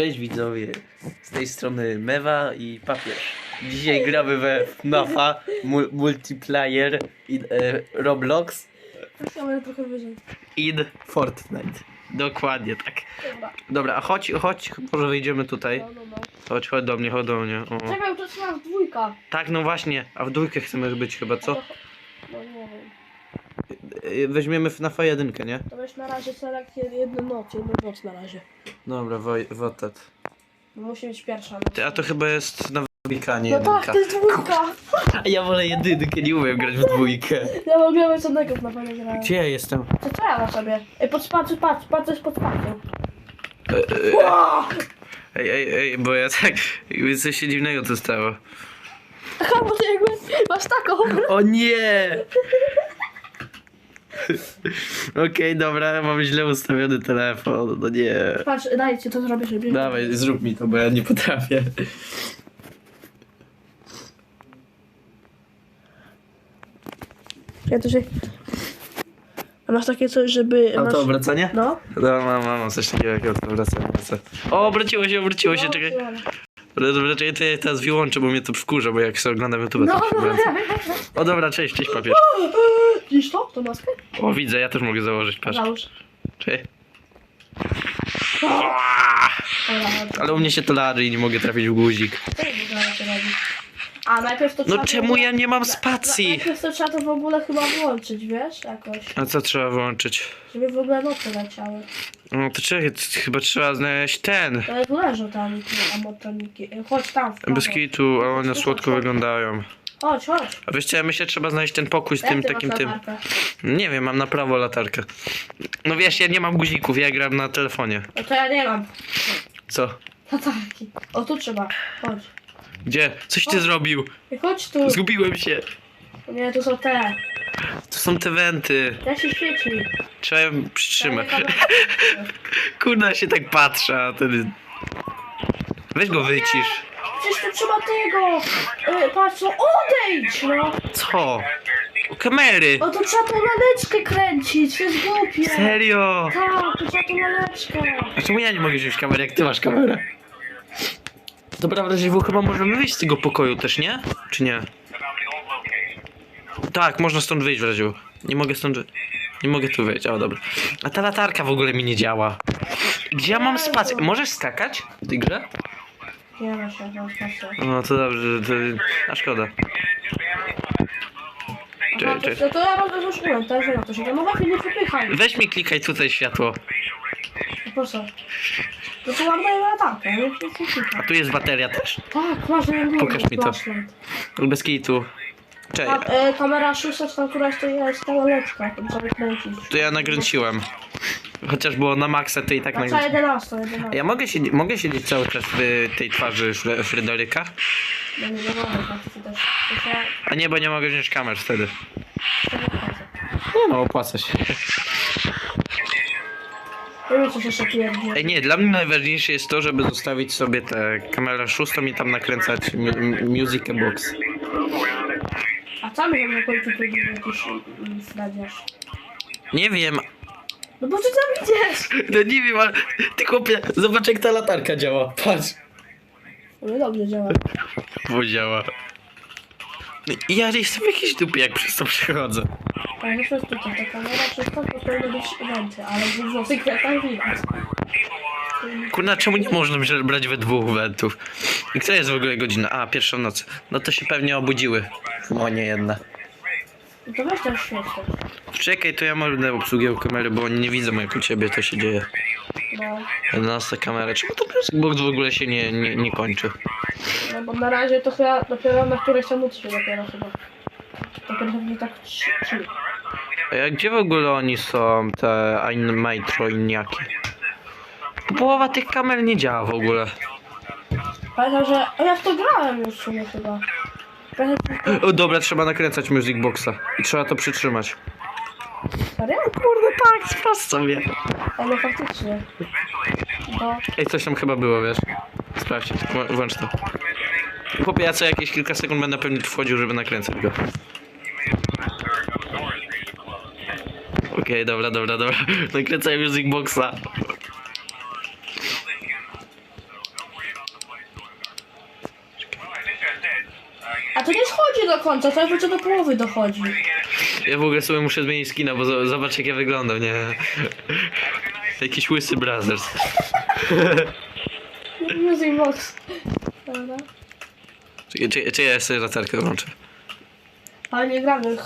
Cześć widzowie, z tej strony Mewa i Papież. Dzisiaj gramy we FNAFa, mu multiplayer in e, Roblox Ale trochę wyżej. in Fortnite. Dokładnie tak. Dobra. Dobra, a chodź, chodź, może wyjdziemy tutaj. No, no, no. Chodź, chodź do mnie, chodź do mnie. O. Czekaj, to trzeba w dwójka. Tak, no właśnie, a w dwójkę chcemy być chyba, co? No nie wiem. E, Weźmiemy FNAFa jedynkę, nie? To weź na razie selekcję jedną noc, jedną noc na razie. Dobra, woj- wotet. No musi być pierwsza noc. Ty, A to chyba jest na dwójka, nie No jedynka. tak, to jest dwójka. A ja wolę jedynkę, nie umiem grać w dwójkę. Ja w ogóle bez żadnego na pewno grałem. Gdzie ja jestem? To co ja na sobie? Ej, pod spacją, patrz, patrz coś pod spacją. E, e, Wow! Ej, ej, ej, bo ja tak, jakby coś się dziwnego tu stało. Aha, bo ty jakby masz taką. O nie! Okej, dobra, mam źle ustawiony telefon, no nie. Patrz, daj ci to zrobię, żeby... Dawaj, zrób mi to, bo ja nie potrafię. Ja to się... A masz takie coś, żeby... Masz... to obracanie? No. No, mam, mam coś takiego jak to obracanie. O, obróciło się, obróciło się, no, czekaj. no. Dobra, czekaj, to ja teraz wyłączę, bo mnie to wkurza, bo jak sobie oglądam YouTube, No, to no, wraca. no. O dobra, cześć, cześć papież. Widzisz to? To maskę? O, widzę, ja też mogę założyć, patrz. Załóż. Dobra, Ale u mnie się to lary i nie mogę trafić w guzik. A najpierw to No trzeba... czemu to- ja nie mam Na- spacji? Najpierw to trzeba to w ogóle chyba włączyć, wiesz? Jakoś. A co trzeba włączyć? Żeby w ogóle noce leciały. No to czekaj, to chyba trzeba znaleźć ten. Ale tu leżą tam te emotoniki. Chodź tam w prawo. Bez kitu, a one słodko wyglądają. Chodź, chodź. A wiesz co, ja myślę, trzeba znaleźć ten pokój z Jak tym ty takim masz tym. latarkę? Nie wiem, mam na prawo latarkę. No wiesz, ja nie mam guzików, ja gram na telefonie. No to ja nie mam Co? latarki. O, tu trzeba. Chodź. Gdzie? Coś ty zrobił? Chodź tu. Zgubiłem się. Nie, tu są te. To są te wenty. Ja się świeci. Trzeba ją przytrzymać. Dawaj. Kurna, ja się tak patrzę, a wtedy... Weź go wycisz. Przecież tu trzeba tego. Y, patrz, no odejdź, no. Co? Kamery! O, to trzeba tą laleczkę kręcić. To jest głupie. Serio? Tak, to trzeba tą laleczkę. A czemu ja nie mogę wziąć kamery, jak ty masz kamerę? Dobra, w razie W chyba możemy wyjść z tego pokoju też, nie? Czy nie? Tak, można stąd wyjść w razie W. Nie mogę stąd... wy- Nie mogę tu wyjść, o dobra. A ta latarka w ogóle mi nie działa. Gdzie ja mam spację? Możesz skakać w tej grze? Nie ma się, no, no, No to dobrze, to... A szkoda. Aha, Cześć, cześć. to, to ja mam już umiem, to na to się No właśnie nie popychaj. Weź mi klikaj tutaj światło. No po co? No to mam daję latarkę, nie. A tu jest bateria też. Tak, masz na górę. Pokaż mi to. flashlight. Bez kitu. Cześć. A, e, kamera 600, tam któraś to jest ta laleczka, to kręcić. To ja nakręciłem. Chociaż było na maksa, to i tak nakręciłem. 11, 11. Ja mogę, siedzi- mogę siedzieć cały czas w tej twarzy Fre- Fryderyka? No nie wiadomo, tak czy też. To się... A nie, bo nie mogę wziąć kamer wtedy. to nie wchodzę. Nie no, opłaca się. Nie wiem, co się szokuje. Ej, nie, dla mnie najważniejsze jest to, żeby zostawić sobie tę kamerę szóstą i tam nakręcać mu- mu- Music Box. A co my na końcu tu jakiś mm, zdradziasz? Nie wiem, No bo ty tam idziesz! no nie wiem, ale ty chłopie, zobacz jak ta latarka działa, patrz. No dobrze działa. Bo działa. I Ja jestem w jakiejś dupie, jak przez to przechodzę. Ale to jest tutaj, ta kamera przez to powinny być eventy, ale w włosych kwiatach widać. Kurna, czemu nie można brać- brać we dwóch wentów? I która jest w ogóle godzina? A, pierwsza noc. No to się pewnie obudziły. No nie jedna. No to weź tam świeczkę. Czekaj, to ja może obsługiwał kamery, bo oni nie widzą jak u ciebie to się dzieje. No, 11 kamera. Czemu to Music Box w ogóle się nie, nie, nie kończy? no bo na razie to chyba dopiero na której się nuci dopiero chyba. Dopiero pewnie tak trzy. trzy. A jak, gdzie w ogóle oni są, te animatro inniaki? Połowa tych kamer nie działa w ogóle. Pamiętam, że... A ja w to grałem już w sumie chyba. O dobra, trzeba nakręcać Music Boxa. I trzeba to przytrzymać. serio? Kurde, tak, sprawdź sobie. Ale no faktycznie. No, Ej, coś tam chyba było, wiesz? Sprawdź, wł- włącz to. Chłopie, ja co jakieś kilka sekund będę pewnie wchodził, żeby nakręcać go. Okej, dobra, dobra, dobra. Nakręcaj Music Boxa. Do końca, to tylko do połowy dochodzi. Ja w ogóle sobie muszę zmienić skina, bo z- zobacz jak ja wyglądam, nie? Jakiś łysy Brothers. Music box. Dobra. Czy, czy, czy ja sobie latarkę włączę? Ale nie gramy,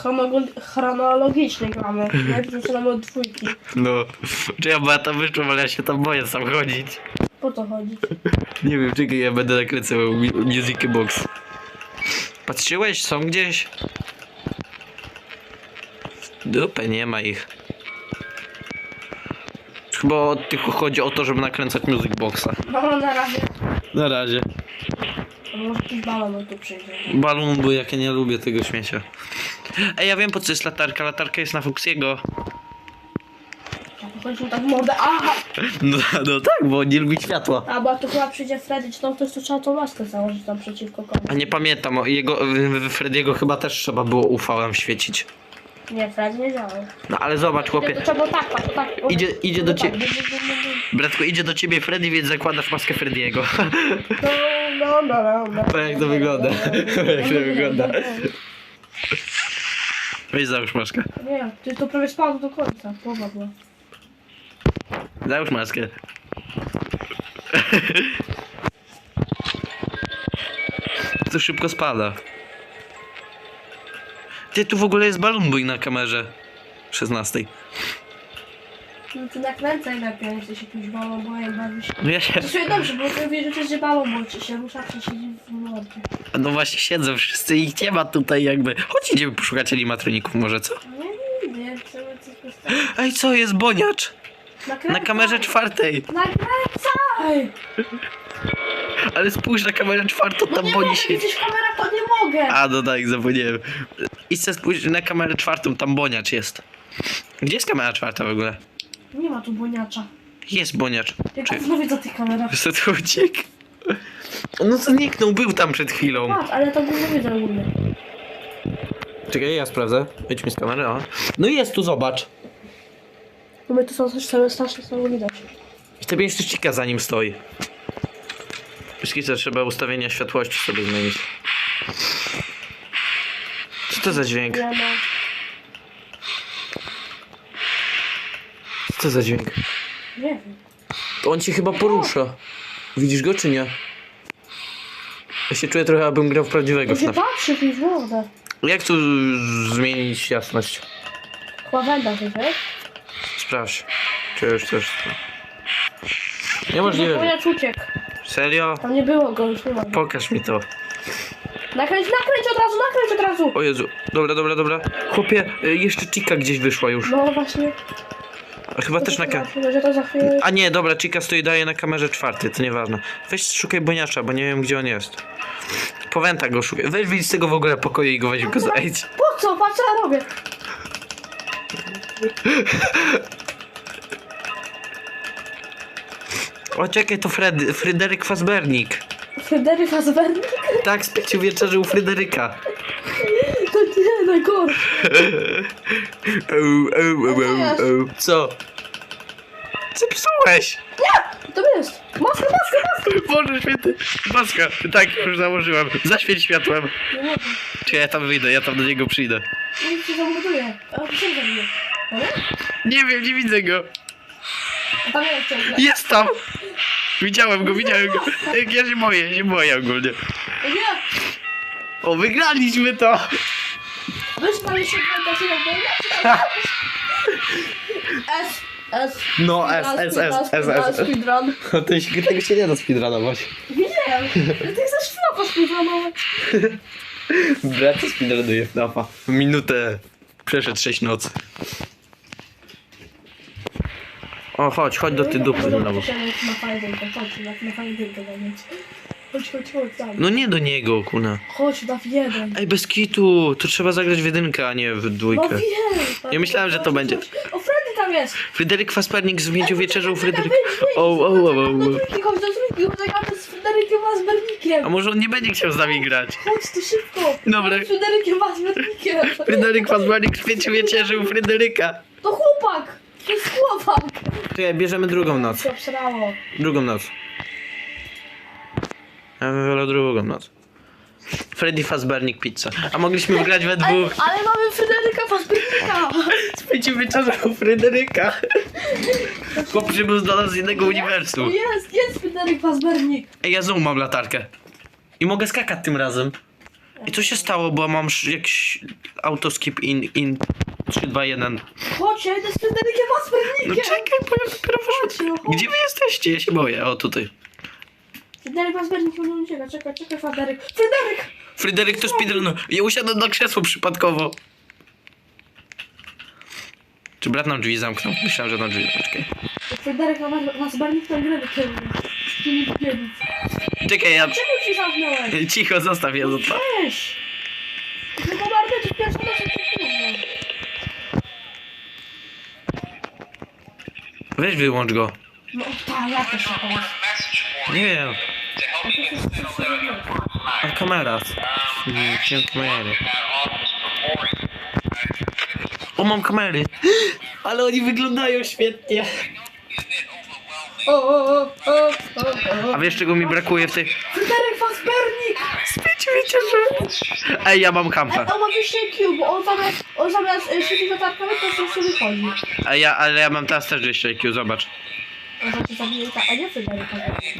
chronologicznie gramy. Najpierw zaczynamy od dwójki. No. Czy ja tam wyszłam, ale ja się tam boję sam chodzić. Po to chodzi. Nie wiem, czekaj, ja będę nakręcał mi- Music Box. Patrzyłeś? Są gdzieś? W Dupę, nie ma ich. Chyba tylko chodzi o to, żeby nakręcać Music Boxa. No na razie. Na razie. Może jakiś balon tu przyjdzie. Balon, bo jak ja nie lubię tego śmiecia. Ej, ja wiem po co jest latarka. Latarka jest na Fuxiego. Mu tak w mordę. Aha! No, no tak, bo nie lubi światła. A bo jak to chyba przyjdzie Freddy, czy tam ktoś, to trzeba tą maskę założyć tam przeciwko komuś. A nie pamiętam, o jego, w- w Frediego chyba też trzeba było UV-em świecić. Nie, Freddy nie działa. No ale zobacz, To chłopie. trzeba było tak, tak, tak. Idzie, idzie do ciebie. tak, Bratku, idzie do ciebie Freddy, więc zakładasz maskę Frediego. No, no, no, no. To jak to wygląda? jak to wygląda? Weź załóż maskę. Nie, ty to prawie spadł do końca. Połowa była. Załóż maskę. To szybko spada. Ty, tu w ogóle jest balon bój na kamerze. 16. No ty nakręcaj chcesz się jakimś balon bojem bawić. No ja się... To sobie dobrze, bo ty wiesz, że to balon bo ci się rusza, czy siedzi w mordzie. No właśnie siedzą wszyscy i ich nie ma tutaj jakby. Chodź idziemy poszukać animatroników może, co? Nie, nie, nie, chcemy coś postawić. Ej, co jest boniacz? Na kamerze czwartej. Nakręcaj! Ale spójrz na kamerę czwartą, No tam nie boni mogę, siedzi. jesteś kamera, to nie mogę! A, no tak, zapomniałem. I chcę spójrzeć na kamerę czwartą, tam boniacz jest. Gdzie jest kamera czwarta w ogóle? Nie ma tu boniacza. Jest boniacz. Jak Czy... gówno widzę tych kamerach. Co tu uciekł? No zniknął, był tam przed chwilą. Patrz, ale to gówno widzę ogólnie. Czekaj, ja sprawdzę. Wejdź mi z kamery, o. No jest tu, zobacz. No my tu są też same starsze, są widać. I tobie jeszcze ścika za nim stoi. Wiesz, trzeba ustawienia światłości sobie zmienić. Co to za dźwięk? Co to za dźwięk? Nie wiem. To on cię chyba porusza. Widzisz go czy nie? Ja się czuję trochę, abym grał w prawdziwego To się FNAF. patrzy w. Jak tu zmienić jasność? Węda to wiesz? Sprawdź. Czy już coś... No, Niemożliwe. Boniacz uciekł. Serio? Tam nie było go, już nie ma. go. Pokaż mi to. Nakręć, nakręć od razu, nakręć od razu! O Jezu. Dobra, dobra, dobra. Chłopie, y, jeszcze Chica gdzieś wyszła już. No właśnie. A chyba też na to za chwilę... A nie, dobra, Chica stoi daje na kamerze czwartej, to nieważne. Weź szukaj boniacza, bo nie wiem gdzie on jest. Powęta go szukaj. Weź wyjdź z tego w ogóle pokoju i go weź go zajdź. Po co? Patrz co ja robię. O czekaj, to Fred, Fryderyk Fazbernik. Fryderyk Fazbernik? Tak, specił wieczerzy u Fryderyka. To nie, najgorsze. Au, au, au, au, au. Co? Zepsułeś! To jest. Maska, maska, maska. Boże święty. Maska. Tak, już założyłem. Zaświeć światłem. Nie mogę. Ja tam wyjdę, ja tam do niego przyjdę. Się zamorduje. A? Nie wiem, nie widzę go. A tam jest tam! Widziałem go, widziałem go. Jak ja się boję, się boję ogólnie. Nie! O, wygraliśmy to! Weź pan jeszcze dwa się na S, S. No, S, S, S, S, S. Speedrun. To się, tego się nie da speedrunować. Widziałem. Ty chcesz FNAFa speedrunować. Brat speedrunuje FNAFa. Minutę przeszedł 6 nocy. O, chodź, chodź do tej dupy znowu. Chodź. Chodź, chodź, chodź, tam. No nie do niego, kuna. Chodź, na jeden. Ej, bez kitu, to trzeba zagrać w jedynkę, a nie w No dwójkę. wiem. Ja myślałem, że to Chodź, będzie. chodź. O, Freddy tam jest. Fryderyk Faspernik z Mięciu Wieczerzą u Fryderyka. Wyjdź, wyjdź. O, o, o, o, Do o. trójki, chodź do trójki, zagramy z Fryderykiem A Wasbernikiem. może on nie będzie chciał z nami grać? Chodź tu szybko. Dobra. Z Fryderykiem. Fryderyk Faspernik z Mięciu Wieczerzy u Fryderyka. To chłopak. To jest chłopak. Czekaj, bierzemy drugą noc. się obsrało. Drugą noc. Ja bym wolał drugą noc. Freddy Fazbernik Pizza. A mogliśmy wygrać we Ale, dwóch. ale mamy Fryderyka Fazbernika! Spędzimy czas u Fryderyka. Chłop przybył do nas z innego uniwersum. Jest, jest Fryderyk Fazbernik! Ej, ja znowu mam latarkę. I mogę skakać tym razem. I co się stało, bo mam sz- jakiś autoskip in, in 3, 2, 1. Chodź, ja idę z Fryderykiem No Fazbernikiem! czekaj, bo ja dopiero Chodź, wyszedłem. no chodź. Gdzie wy jesteście? Ja się boję. O, tutaj. Fryderyk Fazbernik nie ucieka, czekaj, czekaj, Fryderyk! Fryderyk! Fryderyk to speedrun. Ja usiadłem na krzesło przypadkowo. Czy brat nam drzwi zamknął? Myślałem, że na drzwi. Czekaj. Fryderyk Fazbernik to grę wykrył. Nie wiedzieć. Czekaj, ja... Czemu ci zamknąłeś? Cicho, zostaw je, zostaw. Weź! No bo bardzo ci pierwszy raz się trudno. Weź wyłącz go. No tak, ja też tak mam. Nie wiem. A. A kamera. Nie, chciałem kamery. O, mam kamery. Ale oni wyglądają świetnie. O, o, o, o, o, A o. wiesz czego mi brakuje w tej... Fryderyk Fazbernik! Wiecie, że... Ej, ja mam Ej, kampę. on ma IQ, bo on zamiast, on zamiast y, świecić latarkami, to sobie ja, ale ja mam teraz też jeszcze IQ, zobacz. On znaczy zabije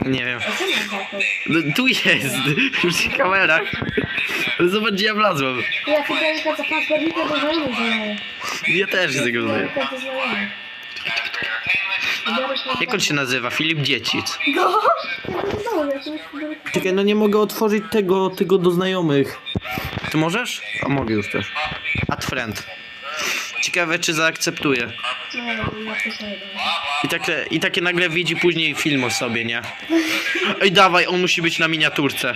a nie wiem. A za? No, tu jest, w kamerach. Zobacz, gdzie ja wlazłem. Ja Fryderyka za Fazbernika to znajomy znajomy. Ja też z tego Jak on się nazywa? Filip Dziecic. No! Czekaj, no nie mogę otworzyć tego, tego do znajomych. Ty możesz? A mogę już też. Add friend. Ciekawe, czy zaakceptuje. Ja to nie I takie, I takie nagle widzi później film o sobie, nie? Ej, dawaj, on musi być na miniaturce.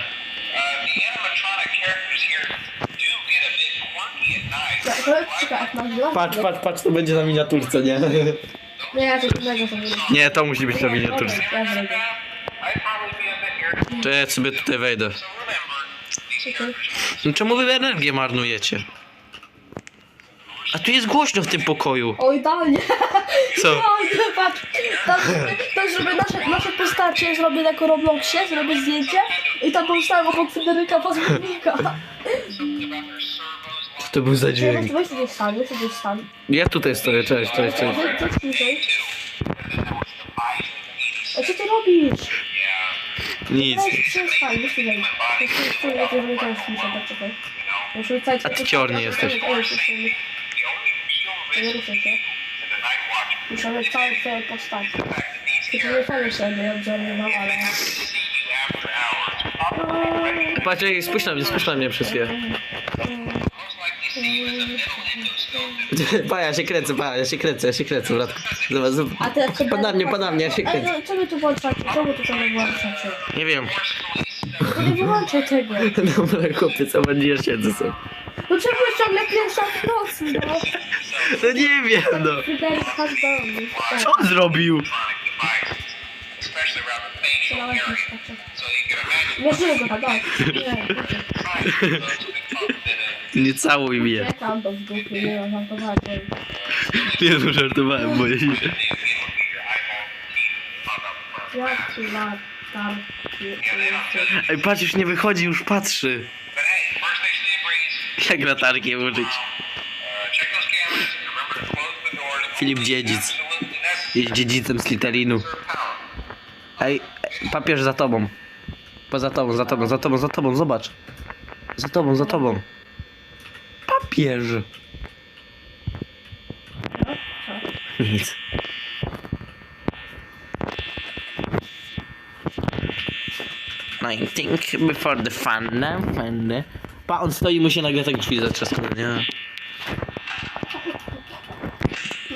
To? Patrz, patrz, patrz, to będzie na miniaturce, nie? Nie, sobie Nie, to musi być na miniaturce. To ja sobie tutaj wejdę. Czekaj. No czemu wy energię marnujecie? A tu jest głośno w tym pokoju. O, idealnie. Co? Idealnie, patrz. Tam żeby nasze, nasze postacie zrobię jako Robloxie, zrobię zdjęcie i tam powstałem obok Fryderyka Fazbernika. Co to był za Weź, weź tutaj stan, weź tutaj stan. Ja tutaj stoję, cześć, cześć, cześć. Weź, weź tutaj. A co ty robisz? Nic. Przestań, tak czekaj. Muszę. A ty ciorny jesteś. Nie ruszę się. Muszę mieć całe twoje postacie. Tylko nie fajnie się nie oddzielywam, ale... Patrz, spójrz na mnie, spójrz na mnie przez chwilę. Pa, ja się kręcę, pa, ja się kręcę, ja się kręcę, bratku. Zobacz, zobacz. A teraz co Pan na mnie, pan na mnie, ja się kręcę. no, wy tu włączacie? Czemu tu sobie włączacie? Nie wiem. Nie wyłączaj tego. Dobra, chłopiec, a ja siedzę sobie. No czemu jest ciągle pierwsza w nocy, no? No nie wiem, no. Co on zrobił? Mi skacze. Wierzyłem go, tak, tak. Nie, całuj mnie. czekam w dupie, nie mam żartować. Nie no, żartowałem. Jak latarki Ej, patrz, już nie wychodzi, już patrzy. Jak latarki użyć. Filip Dziedzic. Jest dziedzicem z literinu. Ej, ej, papież za tobą. Poza tobą, za tobą, za tobą, za tobą, zobacz. Za tobą, za tobą. Papież. Nic. No I think before the fun, fun. Pa, on stoi, mu się nagle tak drzwi zatrzaskały, nie?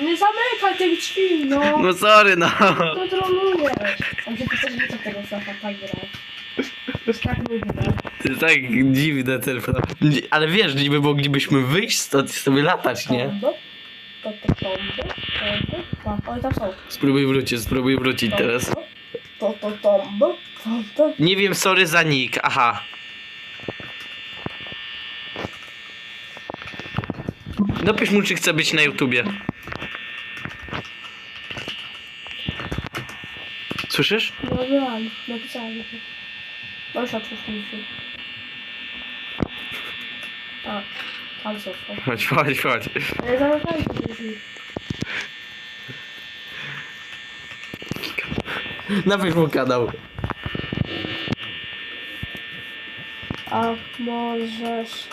Nie zamykaj tych drzwi, no! No sorry, no. Kontrolujesz! A gdzie ty chcesz tego szafa tak grać? To jest tak nudne. To jest tak dziwne ten Ale wiesz, niby moglibyśmy wyjść stąd i sobie latać, nie? Oj tam są. Spróbuj wrócić, spróbuj wrócić teraz. To to tombo. Nie wiem, sorry za nick, aha. Napisz mu, czy chce być na YouTubie. Słyszysz? No wiem, napisałem. Możesz otworzyć mi się. Tak, tam są. Chodź, chodź, chodź. Ale zamykajcie te drzwi. Napisz mu kanał. A możesz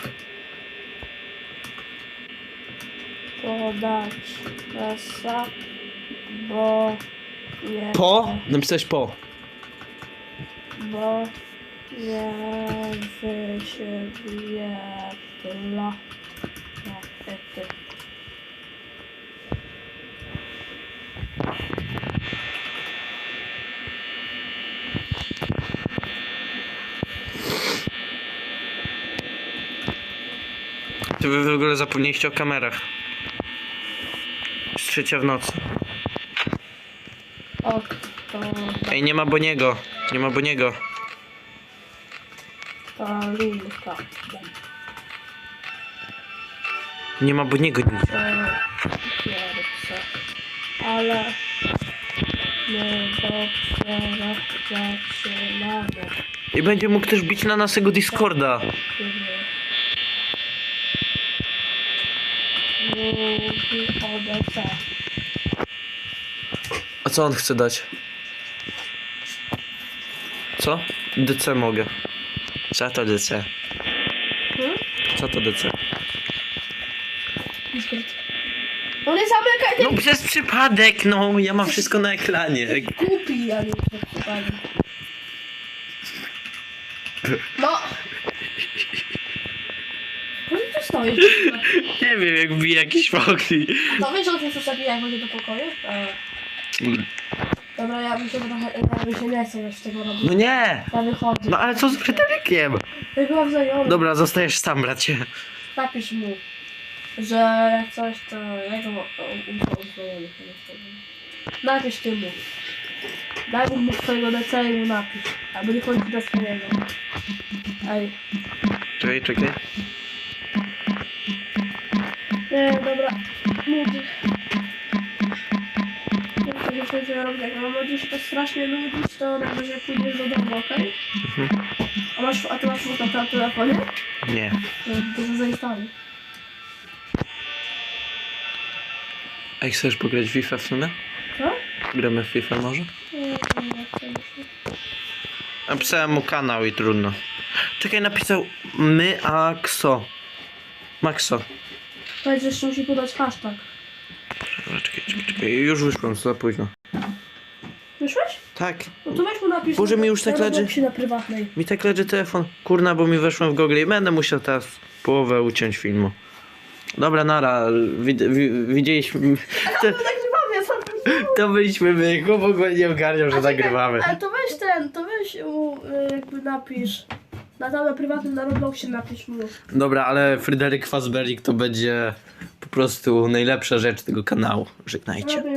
podać prasa, bo nie, Po? Napisałeś po. bo nie wyświetla niestety. Ty wy w ogóle zapomnieliście o kamerach. Jest trzecia w nocy. O, to Ej, nie ma Boniego. Nie ma Boniego. ta linka. Nie ma Boniego nigdzie. To pierwsze, ale my dopiero zaczynamy. I będzie mógł też bić na naszego Discorda. Mówi o DC. A co on chce dać? Co? DC mogę. Co to DC? Hmm? Co to DC? Discord. On jest Amerykańczyk No przez przypadek, no. Ja mam wszystko na ekranie. głupi, a nie przez przypadek. No! I tu stoi. Nie wiem, jak bije jakiś fogli. To wiesz, że on się zostawi jak będzie do pokoju? A. Dobra, ja bym się trochę, ja bym się nie chcę już tego robić. No nie! Ja wychodzę. No ale co z Fryderykiem? Ja byłam. Dobra, zostajesz sam, bracie. Napisz mu, że jak coś to ja go ufam znajomy. Napisz ty mu. Daj mu swojego DC i mu napisz. Albo nie chodzi do swojego. Ej. Czekaj, czekaj. Nie, dobra. Nudzi. Nie wiem, co będziemy robić. Jak mam że to strasznie nudzić, to najwyżej pójdziesz do domu, okej? A, masz, a ty masz na telefonie? Nie. To, to zainstaluj. A chcesz pograć w FIFA w sumie? Co? Gramy w FIFA może? Nie, nie, nie chcę mi się. Napisałem mu kanał i trudno. Czekaj, napisał my a kso. Maxo. Powiedz, że jeszcze musi podać hashtag. Dobra, czekaj, czekaj, czekaj. Już wyszłam, za późno. Wyszłeś? Tak. No to weź mu napisz. Boże, mi już tak leży. Na prywatnej. Mi tak leży telefon. Kurna, bo mi weszłem w Google i będę musiał teraz połowę uciąć filmu. Dobra, nara. Wid wi widzieliśmy... To, Nagrywamy, sam to byliśmy my. Chłop w ogóle nie ogarniał, że nagrywamy. Ale to weź ten, to weź mu y, jakby napisz. Na na prywatnym na Robloxie napisz mu. Dobra, ale Fryderyk Fazberik to będzie po prostu najlepsza rzecz tego kanału. Żegnajcie.